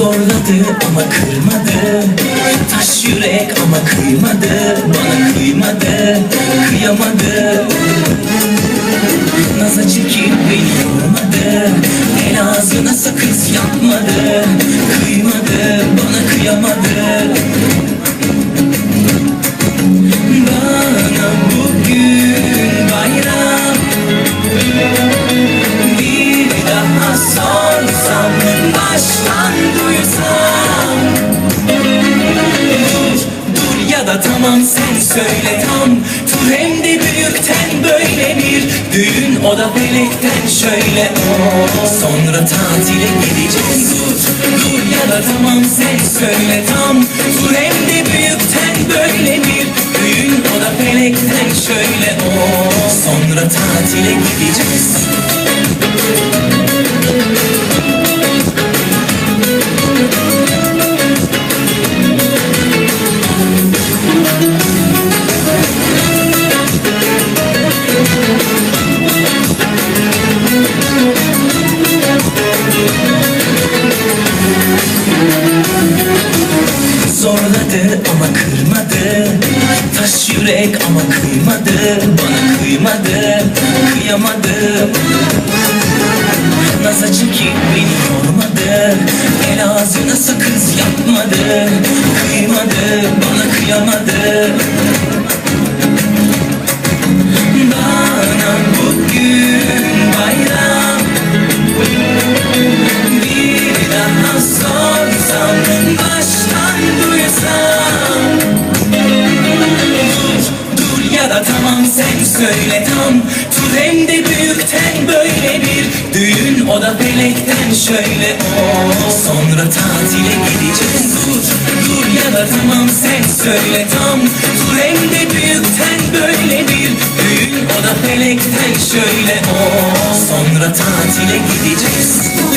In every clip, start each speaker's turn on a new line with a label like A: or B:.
A: Zorladı ama kırmadı. Taş yürek ama kıymadı Bana kıymadı, kıyamadı. Naza çekip beni yormadı El ağzına sakız yapmadı Kıymadı, bana kıyamadı söyle tam. Tur hem de büyükten böyle bir Düğün o da felekten şöyle. O Sonra tatile gideceğiz. Dur, dur ya da tamam sen söyle tam. Tur hem de büyükten böyle bir Düğün o da felekten şöyle. O Sonra tatile gideceğiz Zorladı ama kırmadı. Taş yürek ama kıymadı. Bana kıymadı, kıyamadı. Naza çekip beni yormadı. El ağzına sakız yapmadı. Kıymadı, bana kıyamadı söyle tam Tur hem de büyükten böyle bir Düğün o da felekten şöyle. O Sonra tatile gideceğiz. Dur, dur ya da tamam sen söyle tam. Tur hem de büyükten böyle bir Düğün o da felekten şöyle. O Sonra tatile gideceğiz. Gel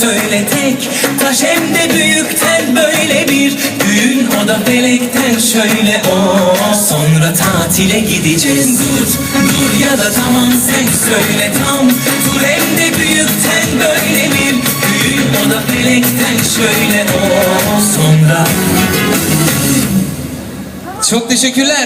A: söyle tek Taş hem de büyükten böyle bir Düğün. O da felekten şöyle o Sonra tatile gideceğiz. Dur dur ya da tamam sen söyle tam. Dur hem de büyükten böyle bir Düğün. O da felekten şöyle o Sonra.
B: Çok teşekkürler.